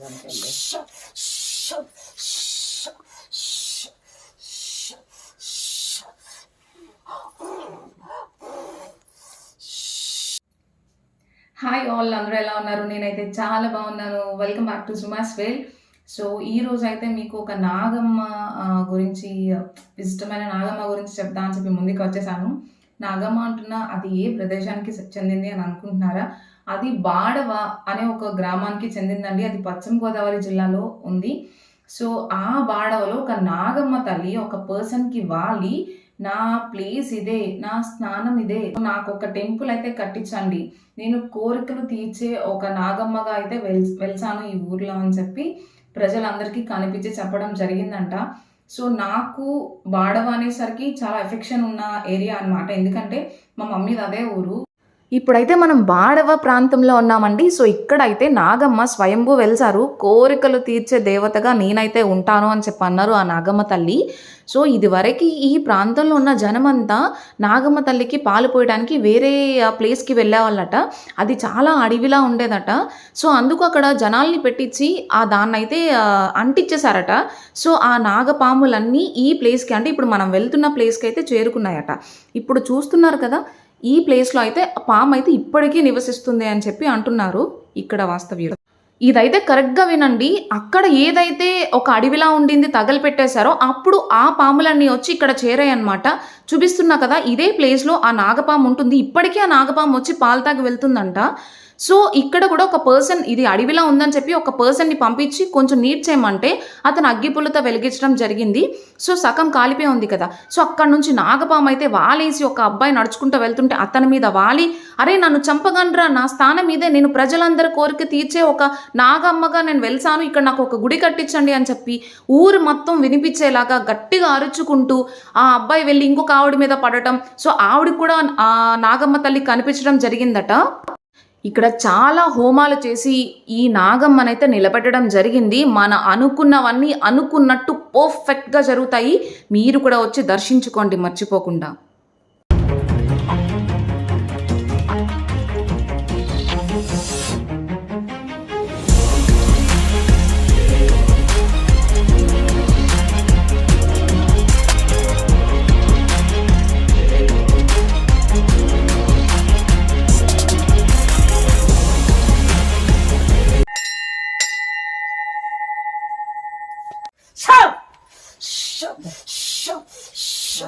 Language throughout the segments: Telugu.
నాగంపల్లి హాయ్ ఆల్ అందరూ ఎలా ఉన్నారు? నేనైతే చాలా బాగున్నాను. వెల్కమ్ బ్యాక్ టు సుమాస్ వేల్ సో ఈ రోజు అయితే మీకు ఒక నాగమ్మ గురించి ఇష్టమైన నాగమ్మ గురించి చెప్తా అని చెప్పి ముందుకు వచ్చేసాను. నాగమ్మ అంటున్నా అది ఏ ప్రదేశానికి చెందింది అని అనుకుంటున్నారా? అది బాడవ అనే ఒక గ్రామానికి చెందిందండి. అది పశ్చిమ గోదావరి జిల్లాలో ఉంది. సో ఆ బాడవలో ఒక నాగమ్మ తల్లి ఒక పర్సన్కి వాలి నా ప్లేస్ ఇదే నా స్నానం ఇదే నాకు ఒక టెంపుల్ అయితే కట్టించండి. నేను కోరికలు తీర్చే ఒక నాగమ్మగా అయితే వెల్ వెళ్తాను ఈ ఊర్లో అని చెప్పి ప్రజలందరికీ కనిపించి చెప్పడం జరిగిందంట. సో నాకు బాడవ అనేసరికి చాలా ఎఫెక్షన్ ఉన్న ఏరియా అన్నమాట. ఎందుకంటే మా మమ్మీది అదే ఊరు. ఇప్పుడైతే మనం బాడవ ప్రాంతంలో ఉన్నామండి. సో ఇక్కడైతే నాగమ్మ స్వయంభూ వెలిసారు. కోరికలు తీర్చే దేవతగా నేనైతే ఉంటాను అని చెప్పి అన్నారు ఆ నాగమ్మ తల్లి. సో ఇదివరకు ఈ ప్రాంతంలో ఉన్న జనమంతా నాగమ్మ తల్లికి పాలు పోయడానికి వేరే ప్లేస్కి వెళ్ళేవాళ్ళట. అది చాలా అడవిలా ఉండేదట. సో అందుకు అక్కడ జనాల్ని పెట్టించి ఆ దాన్నైతే అంటించేశారట సో ఆ నాగపాములన్నీ ఈ ప్లేస్కి అంటే ఇప్పుడు మనం వెళ్తున్న ప్లేస్కి అయితే చేరుకున్నాయట. ఇప్పుడు చూస్తున్నారు కదా ఈ ప్లేస్లో అయితే పాము అయితే ఇప్పటికీ నివసిస్తుంది అని చెప్పి అంటున్నారు ఇక్కడ వాస్తవ్యులు. ఇదైతే కరెక్ట్గా వినండి. అక్కడ ఏదైతే ఒక అడవిలా ఉండింది తగలపెట్టేశారో అప్పుడు ఆ పాములన్నీ వచ్చి ఇక్కడ చేరాయి అనమాట చూపిస్తున్నా కదా ఇదే ప్లేస్లో ఆ నాగపాము ఉంటుంది. ఇప్పటికీ ఆ నాగపాము వచ్చి పాలు తాగి వెళ్తుందంట. సో ఇక్కడ కూడా ఒక పర్సన్ ఇది అడవిలా ఉందని చెప్పి ఒక పర్సన్ని పంపించి కొంచెం నీట్ చేయమంటే అతను అగ్గిపుల్లత వెలిగించడం జరిగింది. సో సగం కాలిపోయి ఉంది కదా. సో అక్కడ నుంచి నాగపాము అయితే వాలేసి ఒక అబ్బాయి నడుచుకుంటూ వెళ్తుంటే అతని మీద వాలి అరే నన్ను చంపగనరా. నా స్థానం మీదే నేను ప్రజలందరి కోరిక తీర్చే ఒక నాగమ్మగా నేను వెళ్తాను ఇక్కడ నాకు ఒక గుడి కట్టించండి అని చెప్పి ఊరు మొత్తం వినిపించేలాగా గట్టిగా అరుచుకుంటూ ఆ అబ్బాయి వెళ్ళి ఇంకొక ఆవిడ మీద పడటం. సో ఆవిడకి కూడా ఆ నాగమ్మ తల్లి కనిపించడం జరిగిందట. ఇక్కడ చాలా హోమాలు చేసి ఈ నాగమ్మనైతే నిలబెట్టడం జరిగింది. మన అనుకున్నవన్నీ అనుకున్నట్టు పర్ఫెక్ట్గా జరుగుతాయి. మీరు కూడా వచ్చి దర్శించుకోండి మర్చిపోకుండా.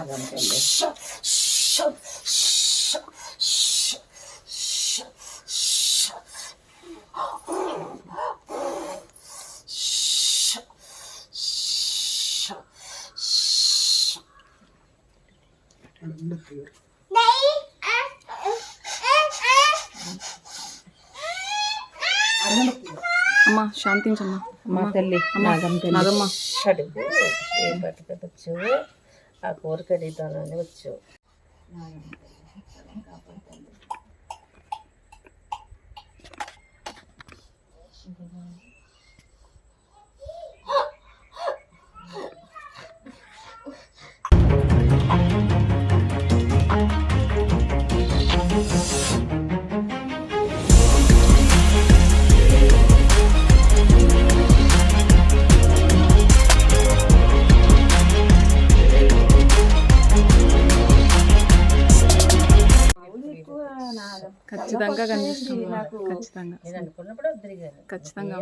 నాగంపల్లి అమ్మా శాంతించమ్మా మా తల్లి నాగమ్మ అడుగు ఏం పట్టుకోవచ్చు ఆ కోరిక అడుగుతానని ఖచ్చితంగా కనిపిస్తుంది ఖచ్చితంగా. ఖచ్చితంగా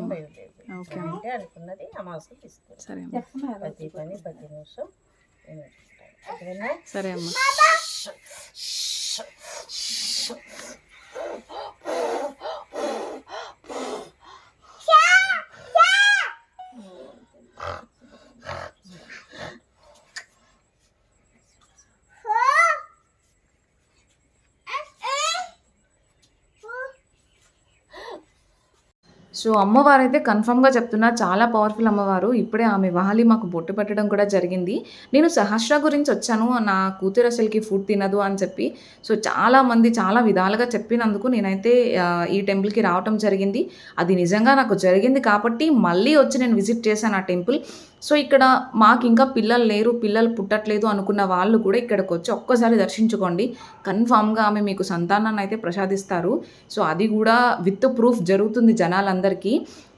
ఓకే అనుకున్నది సరే అమ్మ. ప్రతి పని ప్రతి నిమిషం సరే అమ్మ. సో అమ్మవారు అయితే కన్ఫర్మ్గా చెప్తున్నా చాలా పవర్ఫుల్ అమ్మవారు. ఇప్పుడే ఆమె వాహలి మాకు బొట్టు పెట్టడం కూడా జరిగింది. నేను సహస్ర గురించి వచ్చాను. నా కూతురు అసలుకి ఫుడ్ తినదు అని చెప్పి సో చాలా మంది చాలా విధాలుగా చెప్పినందుకు నేనైతే ఈ టెంపుల్కి రావటం జరిగింది. అది నిజంగా నాకు జరిగింది కాబట్టి మళ్ళీ వచ్చి నేను విజిట్ చేశాను ఆ టెంపుల్. సో ఇక్కడ మాకు ఇంకా పిల్లలు లేరు పిల్లలు పుట్టట్లేదు అనుకున్న వాళ్ళు కూడా ఇక్కడికి వచ్చి ఒక్కసారి దర్శించుకోండి. కన్ఫామ్గా ఆమె మీకు సంతానాన్ని అయితే ప్రసాదిస్తారు. సో అది కూడా విత్ ప్రూఫ్ జరుగుతుంది జనాలందరికీ.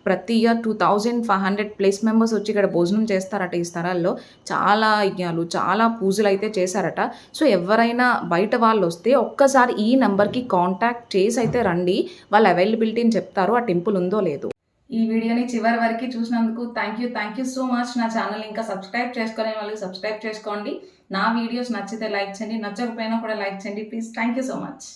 ప్రతి year two thousand five hundred plus members వచ్చి ఇక్కడ భోజనం చేస్తారట ఈ స్థలాల్లో. చాలా యజ్ఞాలు చాలా పూజలు అయితే చేశారట. సో ఎవరైనా బయట వాళ్ళు వస్తే ఒక్కసారి ఈ నెంబర్కి కాంటాక్ట్ చేసి అయితే రండి. వాళ్ళ అవైలబిలిటీని చెప్తారు ఆ టెంపుల్ ఉందో లేదో. ఈ వీడియోని చివరి వరకు చూసినందుకు thank you thank you so much నా ఛానల్ ఇంకా సబ్స్క్రైబ్ చేసుకోలేని వాళ్ళు సబ్స్క్రైబ్ చేసుకోండి. నా వీడియోస్ నచ్చితే లైక్ చేయండి. నచ్చకపోయినా కూడా లైక్ చేయండి. Please thank you so much